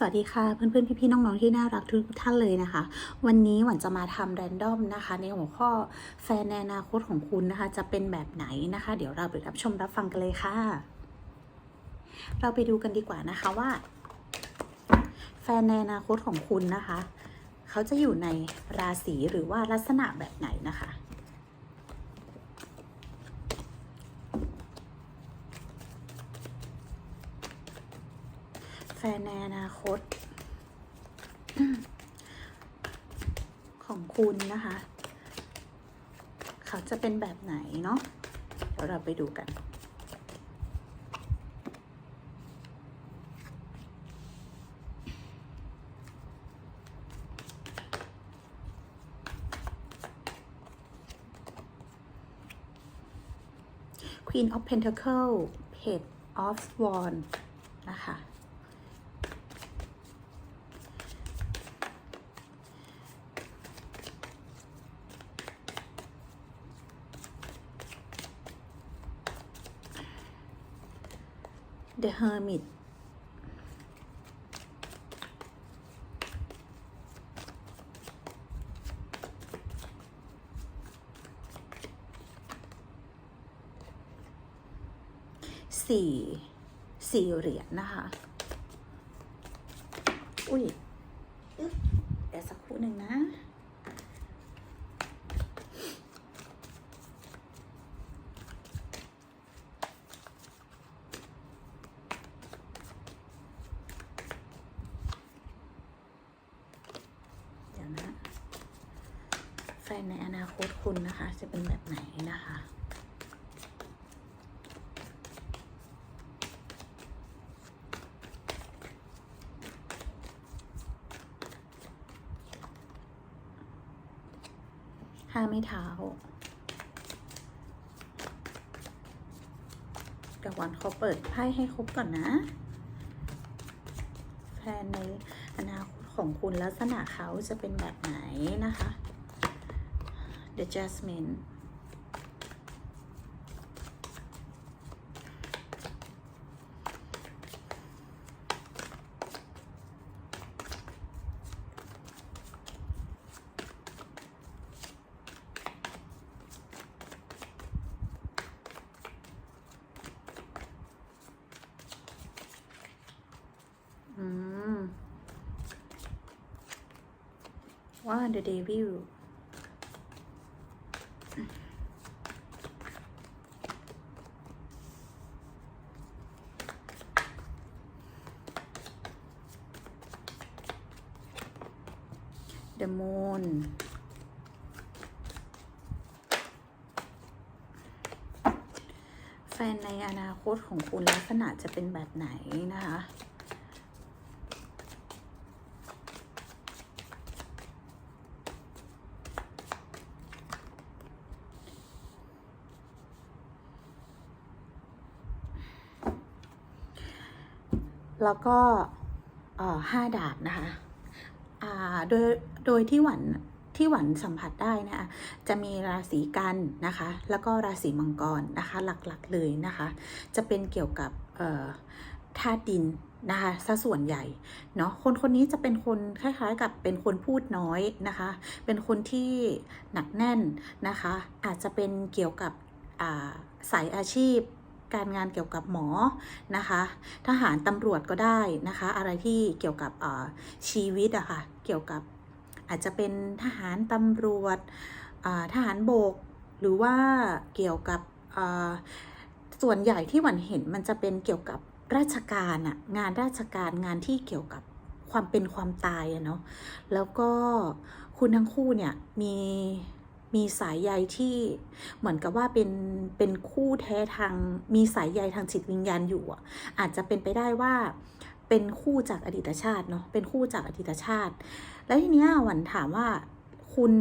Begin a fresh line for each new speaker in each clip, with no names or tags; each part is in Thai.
สวัสดีค่ะเพื่อนๆ พี่ๆ น้องๆ ที่น่ารักทุกท่านเลยนะคะ วันนี้หวันจะมาทำแรนดอมนะคะ ในหัวข้อแฟนในอนาคตของคุณนะคะ จะเป็นแบบไหนนะคะ เดี๋ยวเราไปรับชมรับฟังกันเลยค่ะ เราไปดูกันดีกว่านะคะว่า แฟนในอนาคตของคุณนะคะ เขาจะอยู่ในราศีหรือว่าลักษณะแบบไหนนะคะ แฟนในอนาคต ของคุณนะคะ เขาจะเป็นแบบไหนเนาะเดี๋ยวเราไปดูกัน Queen of Pentacle Page of Swan นะคะ The Hermit สี่สี่เหรียญนะคะ อุ้ยอึ๊บเดี๋ยวสักครู่หนึ่งนะ เดี๋ยวนะ แฟนในอนาคตคุณนะคะ จะเป็นแบบไหนนะคะห้าไม่เท้าเดี๋ยววันเขาเปิดไพ่ให้ครบก่อนนะ แฟนในอนาคตของคุณลักษณะเขาจะเป็นแบบไหนนะคะ The Jasmine อืมว่า The Devil เดอะมูนแฟนในอนาคตของคุณลักษณะจะเป็นแบบไหนนะคะ แล้วก็ห้าดาบนะคะ โดยโดยที่หวันที่หวันสัมผัสได้นะจะมีราศีกันนะคะ แล้วก็ราศีมังกรนะคะหลักๆเลยนะคะ จะเป็นเกี่ยวกับธาตุดินนะคะซะส่วนใหญ่เนาะคนคนนี้จะเป็นคนคล้ายๆ กับเป็นคนพูดน้อยนะคะ เป็นคนที่หนักแน่นนะคะ อาจจะเป็นเกี่ยวกับสายอาชีพ การงานเกี่ยวกับหมอนะคะ ทหารตำรวจก็ได้นะคะ อะไรที่เกี่ยวกับชีวิตอะค่ะเกี่ยวกับอาจจะเป็นทหารตำรวจทหารโบก หรือว่าเกี่ยวกับส่วนใหญ่ที่หวันเห็นมันจะเป็นเกี่ยวกับราชการอะงานราชการงานที่เกี่ยวกับความเป็นความตายอะเนาะแล้วก็คุณทั้งคู่เนี่ยมี มีสายใยที่เหมือนกับว่าเป็นเป็นคู่แท้ทางมีสายใยทางจิตวิญญาณอยู่อะอาจจะเป็นไปได้ว่าเป็นคู่จากอดีตชาติเนาะเป็นคู่จากอดีตชาติ แล้วทีเนี้ยหวันถามว่าคุณ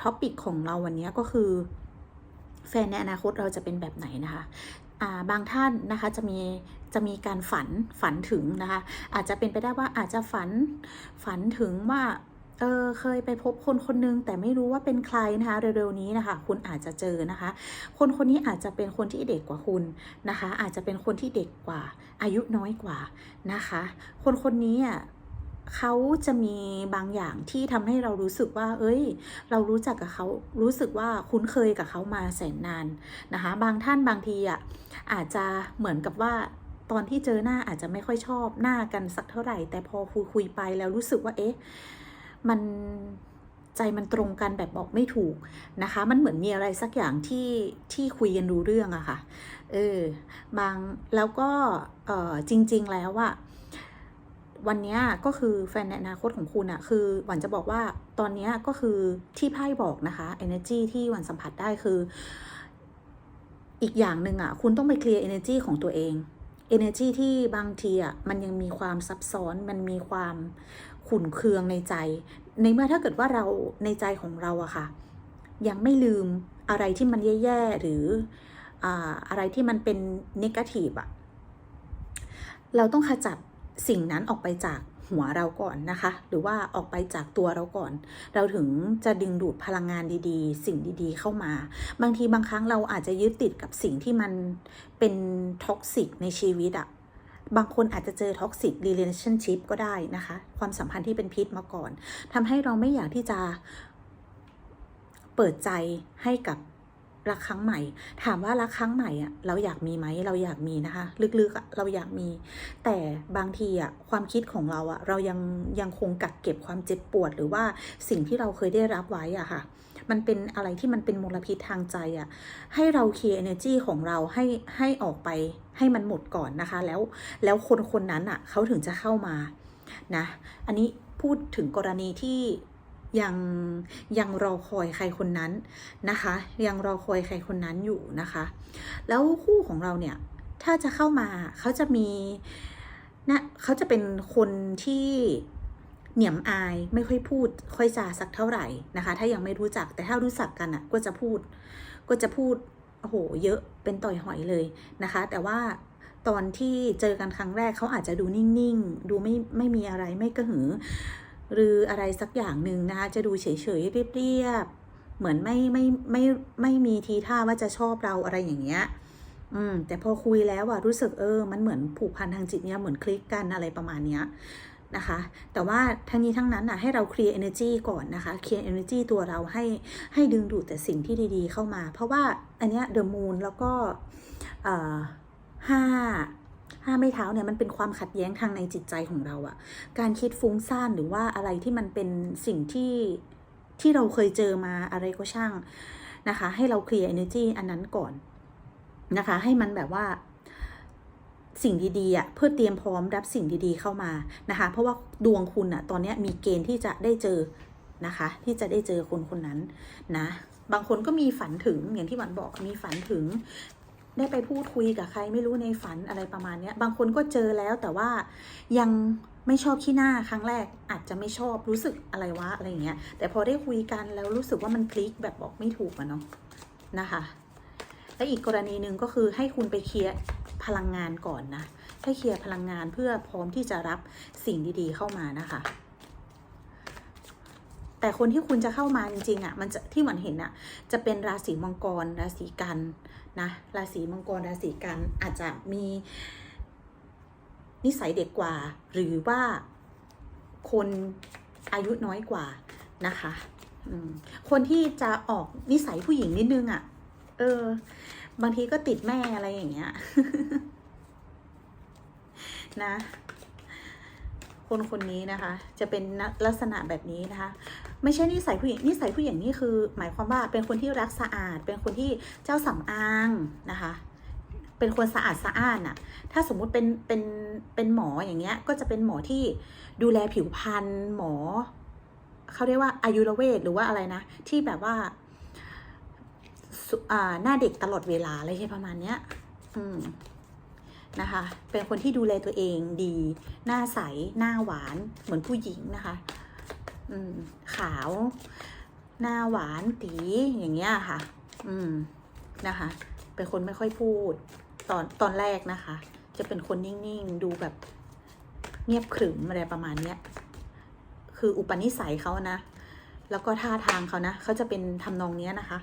ท็อปิกของเราวันเนี้ยก็คือ แฟนในอนาคตเราจะเป็นแบบไหนนะคะอ่าบางท่านนะคะจะมีจะมีการฝันฝันถึงนะคะอาจจะเป็นไปได้ว่าอาจจะฝันฝันถึงว่า เออเคยไปพบคนคนหนึงแต่ไม่รู้ว่าเป็นใครนะคะเร็วๆนี้นะคะคุณอาจจะเจอนะคะ คนคนนี้อาจจะเป็นคนที่เด็กกว่าคุณนะคะ อาจจะเป็นคนที่เด็กกว่า อายุน้อยกว่านะคะ คนคนนี้อะเขาจะมีบางอย่างที่ทำให้เรารู้สึกว่า เอ้ย เรารู้จักกับเขา รู้สึกว่าคุ้นเคยกับเขามาแสนนานนะคะ บางท่านบางทีอะอาจจะเหมือนกับว่าตอนที่เจอหน้าอาจจะไม่ค่อยชอบหน้ากันสักเท่าไหร่ แต่พอคุยคุยไปแล้วรู้สึกว่า เอ๊ะ มันใจมันตรงกันแบบบอกไม่ถูกนะคะ มันเหมือนมีอะไรสักอย่างที่ที่คุยกันรู้เรื่องอะค่ะ เออบางแล้วก็เออจริง ๆแล้วอะวันเนี้ยก็คือแฟนในอนาคตของคุณอะคือหวันจะบอกว่าตอนเนี้ยก็คือที่ไพ่บอกนะคะ energy ที่หวันสัมผัสได้คือ อีกอย่างหนึ่งอะคุณต้องไปเคลียร์ energy ของตัวเอง energy ที่บางทีอะมันยังมีความซับซ้อนมันมีความ ขุ่นเคืองในใจ ในเมื่อถ้าเกิดว่าเราในใจของเราอะค่ะ ยังไม่ลืมอะไรที่มันแย่ๆหรืออะไรที่มันเป็นนกทีฟอะเราต้องขจัดสิ่งนั้นออกไปจากหัวเราก่อนนะคะ หรือว่าออกไปจากตัวเราก่อน เราถึงจะดึงดูดพลังงานดีๆ สิ่งดีๆเข้ามา บางทีบางครั้งเราอาจจะยึดติดกับสิ่งที่มันเป็นท็อกซิกในชีวิตอะ บางคนอาจจะเจอท็อกซิก relationship ก็ได้นะคะ ความสัมพันธ์ที่เป็นพิษมาก่อนทำให้เราไม่อยากที่จะเปิดใจให้กับรักครั้งใหม่ ถามว่ารักครั้งใหม่อะเราอยากมีไหมเราอยากมีนะคะลึกๆเราอยากมี แต่บางทีอะความคิดของเราอะเรายังยังคงกักเก็บความเจ็บปวดหรือว่าสิ่งที่เราเคยได้รับไว้อะค่ะ มันเป็นอะไรที่มันเป็นมลพิษทางใจอะ ให้เราเคลียร์ energy ของเราให้ให้ออกไปให้มันหมดก่อนนะคะ แล้วแล้วคนคนนั้นอะเขาถึงจะเข้ามานะ อันนี้พูดถึงกรณีที่ยังยังรอคอยใครคนนั้นนะคะ ยังรอคอยใครคนนั้นอยู่นะคะ แล้วคู่ของเราเนี่ยถ้าจะเข้ามาเขาจะมีนะเขาจะเป็นคนที่ เหนียมอายไม่ค่อยพูด ค่อยจาสักเท่าไหร่นะคะ ถ้ายังไม่รู้จักแต่ถ้ารู้จักกันอะ ก็จะพูด ก็จะพูดโอ้โหเยอะเป็นต่อยหอยเลยนะคะ แต่ว่าตอนที่เจอกันครั้งแรกเขาอาจจะดูนิ่งๆ ดูไม่ไม่มีอะไรไม่กระหือ หรืออะไรสักอย่างหนึ่งนะคะ จะดูเฉยๆเรียบๆเหมือนไม่ไม่ไม่ไม่มีทีท่าว่าจะชอบเราอะไรอย่างเงี้ยอืมแต่พอคุยแล้วอะรู้สึกเออ มันเหมือนผูกพันทางจิตเนี่ยเหมือนคลิกกันอะไรประมาณเนี้ย นะคะ แต่ว่าทั้งนี้ทั้งนั้นอะให้เราเคลียร์ energy ก่อนนะคะเคลียร์ energy ตัวเราให้ให้ดึงดูดแต่สิ่งที่ดีๆเข้ามา เพราะว่าอันเนี้ย the moon แล้วก็ห้าห้าไม้เท้าเนี่ยมันเป็นความขัดแย้งทางในจิตใจของเราอะการคิดฟุ้งซ่านหรือว่าอะไรที่มันเป็นสิ่งที่ที่เราเคยเจอมาอะไรก็ช่างนะคะ ให้เราเคลียร์ energy อันนั้นก่อนนะคะ ให้มันแบบว่า สิ่งดีๆอะเพื่อเตรียมพร้อมรับสิ่งดีๆเข้ามานะคะ เพราะว่าดวงคุณอะตอนนี้มีเกณฑ์ที่จะได้เจอนะคะ ที่จะได้เจอคนคนนั้นนะบางคนก็มีฝันถึงอย่างที่หวันบอกมีฝันถึง ได้ไปพูดคุยกับใครไม่รู้ในฝันอะไรประมาณนี้บางคนก็เจอแล้วแต่ว่ายังไม่ชอบขี้หน้าครั้งแรกอาจจะไม่ชอบรู้สึกอะไรวะอะไรอย่างเงี้ย แต่พอได้คุยกันแล้วรู้สึกว่ามันคลิกแบบบอกไม่ถูกอะเนาะนะคะ และอีกกรณีหนึ่งก็คือให้คุณไปเคลียร์ พลังงานก่อนนะให้เคลียร์พลังงานเพื่อพร้อมที่จะรับสิ่งดีๆเข้ามานะคะ แต่คนที่คุณจะเข้ามาจริงๆอะมันจะที่หวันเห็นอะ จะเป็นราศีมังกร ราศีกันนะราศีมังกรราศีกันอาจจะมีนิสัยเด็กกว่า หรือว่าคนอายุน้อยกว่านะคะคนที่จะออกนิสัยผู้หญิงนิดนึงอะ เออ บางทีก็ติดแม่อะไรอย่างเงี้ย นะ คนคนนี้นะคะ จะเป็นลักษณะแบบนี้นะคะ ไม่ใช่นิสัยผู้หญิงนิสัยผู้หญิงนี่คือ หมายความว่าเป็นคนที่รักสะอาด เป็นคนที่เจ้าสำอางนะคะเป็นคนสะอาดสะอ้านอะถ้าสมมุติเป็นเป็นเป็นหมออย่างเงี้ย ก็จะเป็นหมอที่ดูแลผิวพรรณหมอเขาเรียกว่าอายุรเวทหรือว่าอะไรนะ ที่แบบว่า หน้าเด็กตลอดเวลาอะไรใช่ประมาณเนี้ย อืมนะคะ เป็นคนที่ดูแลตัวเองดี หน้าใส หน้าหวาน เหมือนผู้หญิงนะคะ อืม ขาว หน้าหวานตีอย่างเงี้ยค่ะ อืม นะคะ เป็นคนไม่ค่อยพูด ตอนตอนแรกนะคะ จะเป็นคนนิ่งๆ ดูแบบเงียบขรึมอะไรประมาณเนี้ยคคืออุปนิสัยเขานะ แล้วก็ท่าทางเขานะ เขาจะเป็นทำนองเนี้ยนะคะ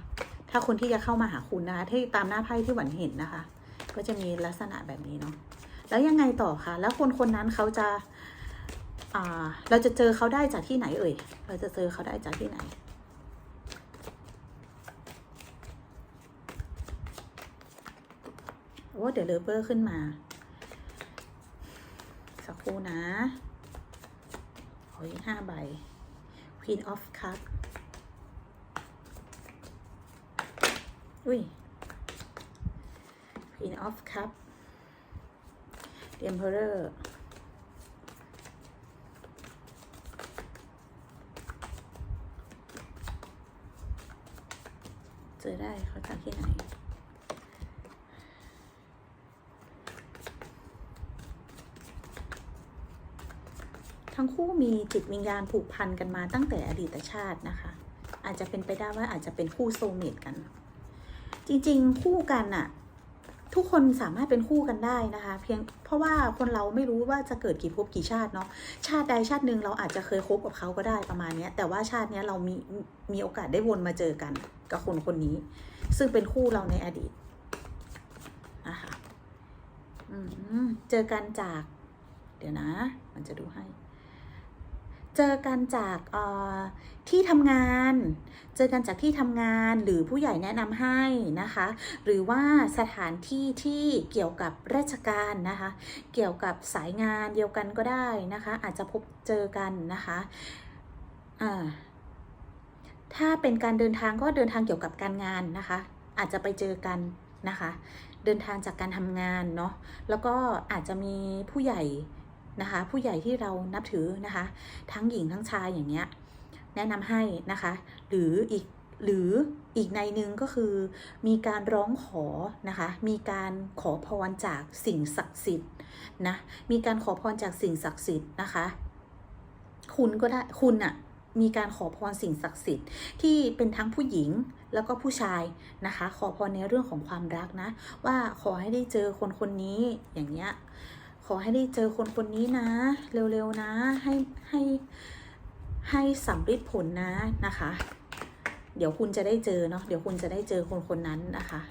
ถ้าคนที่จะเข้ามาหาคุณนะคะที่ตามหน้าไพ่ที่หวันเห็นนะคะ ก็จะมีลักษณะแบบนี้เนาะแล้วยังไงต่อคะแล้วคนคนนั้นเขาจะเราจะเจอเขาได้จากที่ไหนเอ่ย เราจะเจอเขาได้จากที่ไหน โอ้เดี๋ยวเลเวอร์ขึ้นมา สักครู่นะโอ้ยห้าใบ Queen of Cup อุ้ย Queen of Cup The Emperor เจอได้เขาจากที่ไหนทั้งคู่มีจิตวิญญาณผูกพันกันมาตั้งแต่อดีตชาตินะคะ อาจจะเป็นไปได้ว่าอาจจะเป็นคู่โซเมตกัน จริงๆ คู่กันอะทุกคนสามารถเป็นคู่กันได้นะคะ เพียงเพราะว่าคนเราไม่รู้ว่าจะเกิดกี่ภพกี่ชาติเนาะชาติใดชาติหนึ่งเราอาจจะเคยคบกับเขาก็ได้ประมาณนี้แต่ว่าชาติเนี้ยเรามีมีโอกาสได้วนมาเจอกันกับคนคนนี้ ซึ่งเป็นคู่เราในอดีตนะคะเจอกันจาก เดี๋ยวนะ มันจะดูให้ เจอกันจากเอ่อที่ทำงาน เจอกันจากที่ทำงานหรือผู้ใหญ่แนะนำให้นะคะ หรือว่าสถานที่ที่เกี่ยวกับราชการนะคะ เกี่ยวกับสายงานเดียวกันก็ได้นะคะ อาจจะพบเจอกันนะคะอ่าถ้าเป็นการเดินทางก็เดินทางเกี่ยวกับการงานนะคะ อาจจะไปเจอกันนะคะ เดินทางจากการทำงานเนาะแล้วก็อาจจะมีผู้ใหญ่ นะคะ ผู้ใหญ่ที่เรานับถือนะคะ ทั้งหญิงทั้งชายอย่างเงี้ยแนะนำให้นะคะ หรืออีกหรืออีกในหนึ่งก็คือมีการร้องขอนะคะ มีการขอพรจากสิ่งศักดิ์สิทธิ์นะ มีการขอพรจากสิ่งศักดิ์สิทธิ์นะคะ คุณก็ได้คุณอะมีการขอพรสิ่งศักดิ์สิทธิ์ที่เป็นทั้งผู้หญิงแล้วก็ผู้ชายนะคะ ขอพรในเรื่องของความรักนะ ว่าขอให้ได้เจอคนคนนี้อย่างเงี้ย ขอให้ได้เจอคนคนนี้นะ เร็วๆนะ ให้ให้ให้สำเร็จผลนะนะคะ เดี๋ยวคุณจะได้เจอเนาะเดี๋ยวคุณจะได้เจอคนคนนั้นนะคะ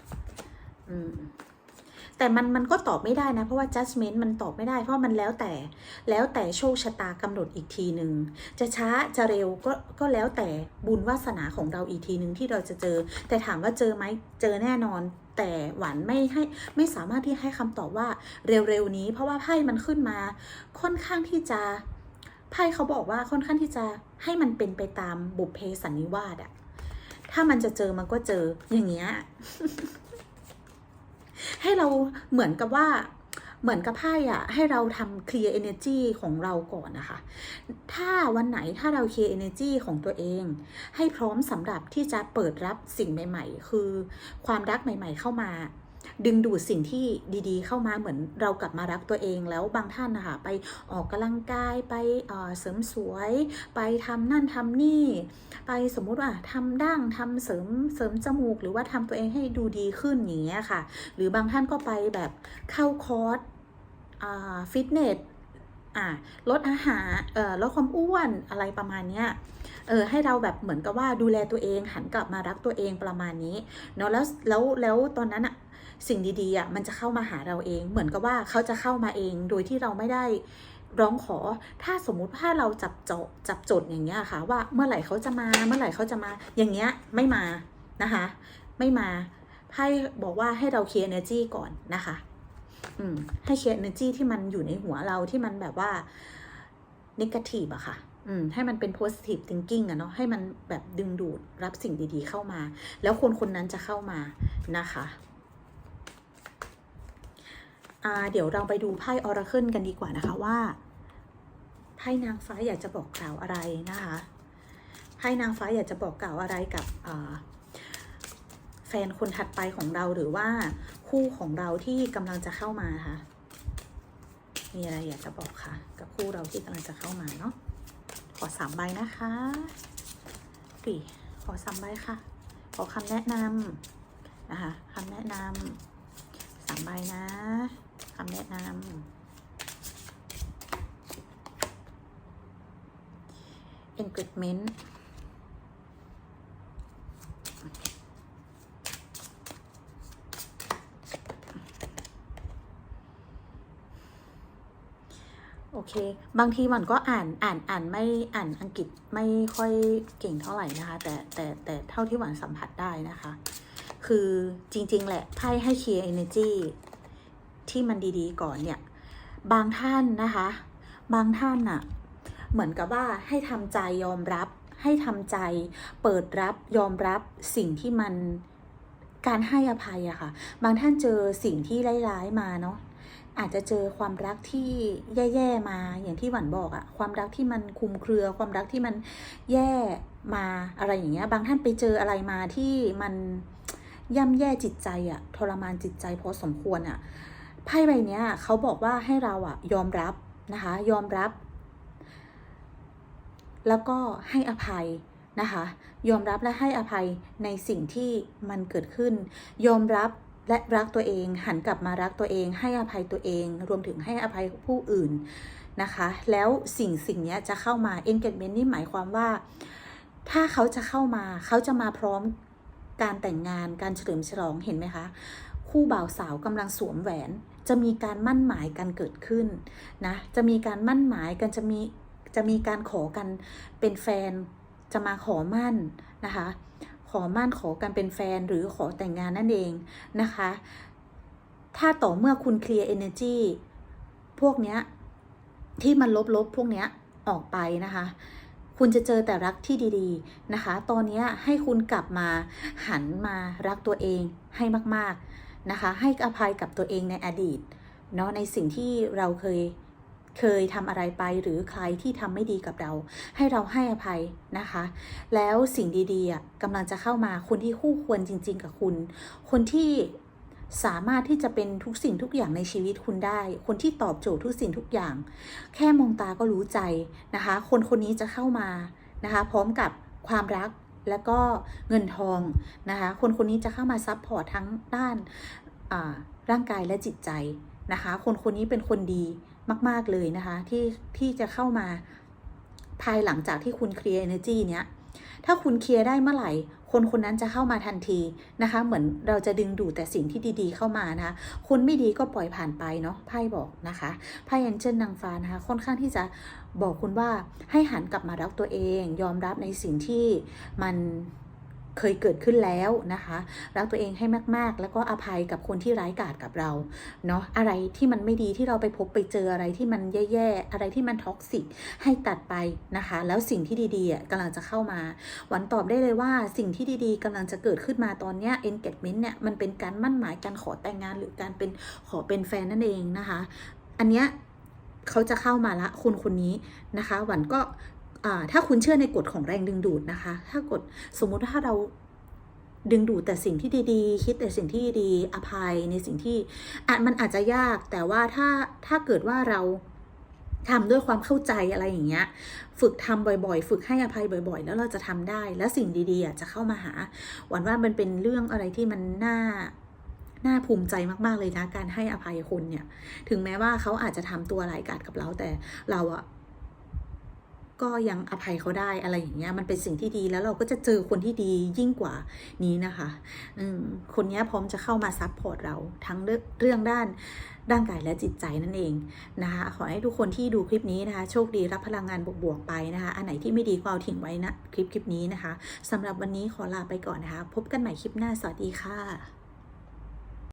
อืม แต่มันมันก็ตอบไม่ได้นะ เพราะว่า judgment มันตอบไม่ได้ เพราะมันแล้วแต่แล้วแต่โชคชะตากำหนดอีกทีหนึ่งจะช้าจะเร็วก็ก็แล้วแต่บุญวาสนาของเราอีกทีหนึ่งที่เราจะเจอ แต่ถามว่าเจอไหมเจอแน่นอนแต่หวานไม่ให้ไม่สามารถที่ให้คำตอบว่าเร็วๆนี้ เพราะว่าไพ่มันขึ้นมา ค่อนข้างที่จะไพ่เขาบอกว่าค่อนข้างที่จะให้มันเป็นไปตามบุพเพสันนิวาสอะถ้ามันจะเจอมันก็เจออย่างเงี้ย ให้เราเหมือนกับว่าเหมือนกับไพ่อะให้เราทำ clear energy ของเราก่อนนะคะ ถ้าวันไหนถ้าเรา clear energy ของตัวเอง ให้พร้อมสำหรับที่จะเปิดรับสิ่งใหม่ ๆ คือความรักใหม่ ๆ เข้ามา ดึงดูดสิ่งที่ดีๆ เข้ามาเหมือนเรากลับมารักตัวเองแล้วบางท่านนะคะไปออกกำลังกายไปเเสริมสวย ไปทำนั่นทำนี่ ไปสมมุติว่าทำดั้งทำเสริมเสริมจมูก หรือว่าทำตัวเองให้ดูดีขึ้นอย่างเงี้ยค่ะ หรือบางท่านก็ไปแบบเข้าคอร์สฟิตเนสลดอาหารลดความอ้วนอะไรประมาณเนี้ยเออให้เราแบบเหมือนกับว่าดูแลตัวเองหันกลับมารักตัวเองประมาณนี้เนาะแล้วแล้วแล้วตอนนั้นอะ สิ่งดีๆอะมันจะเข้ามาหาเราเอง เหมือนกับว่าเขาจะเข้ามาเองโดยที่เราไม่ได้ร้องขอ ถ้าสมมุติถ้าเราจับจดจับจดอย่างเงี้ยค่ะ ว่าเมื่อไหร่เขาจะมา เมื่อไหร่เขาจะมา อย่างเงี้ยไม่มานะคะ ไม่มาไพ่บอกว่าให้เราเคลียร์ energy ก่อนนะคะ อืม ให้เคลียร์ energy ที่มันอยู่ในหัวเราที่มันแบบว่า negative อะค่ะ อืม ให้มันเป็น positive thinking อะเนาะ ให้มันแบบดึงดูดรับสิ่งดีๆเข้ามา แล้วคนคนนั้นจะเข้ามานะคะ เดี๋ยวเราไปดูไพ่ Oracle กันดีกว่านะคะว่าไพ่นางฟ้าอยากจะบอกกล่าวอะไรนะคะไพ่นางฟ้าอยากจะบอกกล่าวอะไรกับแฟนคนถัดไปของเราหรือว่าคู่ของเราที่กำลังจะเข้ามาค่ะ มีอะไรอยากจะบอกค่ะ กับคู่เราที่กำลังจะเข้ามาเนาะขอสามใบนะคะปีขอสามใบค่ะ ขอคำแนะนำนะคะคำแนะนำสามใบนะ คำแนะนำ engagement โอเค บางทีมันก็อ่านอ่านอ่านไม่อ่านอังกฤษไม่ค่อยเก่งเท่าไหร่นะคะ แต่แต่แต่เท่าที่หวานสัมผัสได้นะคะ คือจริง ๆ แหละไพ่ให้ clear energy ที่มันดีๆก่อนเนี่ย บางท่านนะคะ บางท่านน่ะเหมือนกับว่าให้ทำใจยอมรับ ให้ทำใจเปิดรับยอมรับสิ่งที่มันการให้อภัยอะค่ะ บางท่านเจอสิ่งที่ร้ายๆมาเนาะอาจจะเจอความรักที่แย่ๆมาอย่างที่หวันบอกอะความรักที่มันคุมเครือ ความรักที่มันแย่มาอะไรอย่างเงี้ย บางท่านไปเจออะไรมาที่มันย่ำแย่จิตใจอะทรมานจิตใจพอสมควรอะ ไพ่ใบเนี้ยเขาบอกว่าให้เราอะยอมรับนะคะ ยอมรับ แล้วก็ให้อภัยนะคะ ยอมรับและให้อภัยในสิ่งที่มันเกิดขึ้น ยอมรับและรักตัวเอง หันกลับมารักตัวเอง ให้อภัยตัวเอง รวมถึงให้อภัยผู้อื่นนะคะ แล้วสิ่งสิ่งนี้จะเข้ามา engagement นี่หมายความว่า ถ้าเขาจะเข้ามา เขาจะมาพร้อมการแต่งงาน การเฉลิมฉลอง เห็นไหมคะ คู่บ่าวสาวกำลังสวมแหวน จะมีการมั่นหมายกันเกิดขึ้นนะจะมีการมั่นหมายกันจะมีจะมีการขอกันเป็นแฟนจะมาขอมั่นนะคะ ขอมั่นขอกันเป็นแฟนหรือขอแต่งงานนั่นเองนะคะ ถ้าต่อเมื่อคุณเคลียร์ energy พวกเนี้ยที่มันลบๆพวกเนี้ยออกไปนะคะ คุณจะเจอแต่รักที่ดีๆนะคะ ตอนนี้ให้คุณกลับมาหันมารักตัวเองให้มากๆ นะคะ ให้อภัยกับตัวเองในอดีตเนาะในสิ่งที่เราเคยเคยทำอะไรไปหรือใครที่ทำไม่ดีกับเรา ให้เราให้อภัยนะคะ แล้วสิ่งดีๆกำลังจะเข้ามาคนที่คู่ควรจริง ๆ กับคุณ คนที่สามารถที่จะเป็นทุกสิ่งทุกอย่างในชีวิตคุณได้ คนที่ตอบโจทย์ทุกสิ่งทุกอย่าง แค่มองตาก็รู้ใจนะคะ คนคนนี้จะเข้ามานะคะ พร้อมกับความรัก แล้วก็เงินทองนะคะคนคนนี้จะเข้ามาซับพอร์ตทั้งด้านร่างกายและจิตใจนะคะคนคนนี้เป็นคนดีมาก ๆ เลยนะคะที่ที่จะเข้ามาภายหลังจากที่คุณเคลียร์เอเนจีเนี้ย ถ้าคุณเคลียร์ได้เมื่อไหร่ คนคนนั้นจะเข้ามาทันทีนะคะ เหมือนเราจะดึงดูดแต่สิ่งที่ดีๆเข้ามานะคะ คนไม่ดีก็ปล่อยผ่านไปเนาะไพ่บอกนะคะไพ่แองเจิลนางฟ้านะคะค่อนข้างที่จะบอกคุณว่าให้หันกลับมารักตัวเอง ยอมรับในสิ่งที่มัน เคยเกิดขึ้นแล้วนะคะรักตัวเองให้มาก ๆ แล้วก็อภัยกับคนที่ร้ายกาจกับเราเนาะอะไรที่มันไม่ดีที่เราไปพบไปเจออะไรที่มันแย่ๆอะไรที่มันท็อกซิกให้ตัดไปนะคะ แล้วสิ่งที่ดีๆอะกำลังจะเข้ามาหวันตอบได้เลยว่าสิ่งที่ดีๆกำลังจะเกิดขึ้นมาตอนเนี้ย engagement เนี่ยมันเป็นการมั่นหมายการขอแต่งงานหรือการเป็นขอเป็นแฟนนั่นเองนะคะ อันเนี้ยเขาจะเข้ามาละคนคนนี้นะคะ หวันก็ ถ้าคุณเชื่อในกฎของแรงดึงดูดนะคะ ถ้ากฎสมมุติถ้าเราดึงดูดแต่สิ่งที่ดีๆ คิดแต่สิ่งที่ดีอภัยในสิ่งที่อาจมันอาจจะยากแต่ว่าถ้าถ้าเกิดว่าเราทำด้วยความเข้าใจอะไรอย่างเงี้ย ฝึกทำบ่อยๆ ฝึกให้อภัยบ่อย ๆ แล้วเราจะทำได้ แล้วสิ่งดีๆจะเข้ามาหา หวันว่ามันเป็นเรื่องอะไรที่มันน่า น่าภูมิใจมากๆเลยนะ การให้อภัยคนเนี่ย ถึงแม้ว่าเขาอาจจะทำตัวหลายกาดกับเราแต่เราอะ ก็ยังอภัยเขาได้อะไรอย่างเงี้ยมันเป็นสิ่งที่ดีแล้วเราก็จะเจอคนที่ดียิ่งกว่านี้นะคะอืคนนี้พร้อมจะเข้ามาซับพอร์ตเราทั้งเรื่องเรื่องด้านร่างกายและจิตใจนั่นเองนะคะขอให้ทุกคนที่ดูคลิปนี้นะคะ โชคดีรับพลังงานบวกๆไปนะคะ อันไหนที่ไม่ดีก็เอาทิ้งไว้นะคลิปคลิปนี้นะคะสำหรับวันนี้ขอลาไปก่อนนะคะ พบกันใหม่คลิปหน้าสวัสดีค่ะ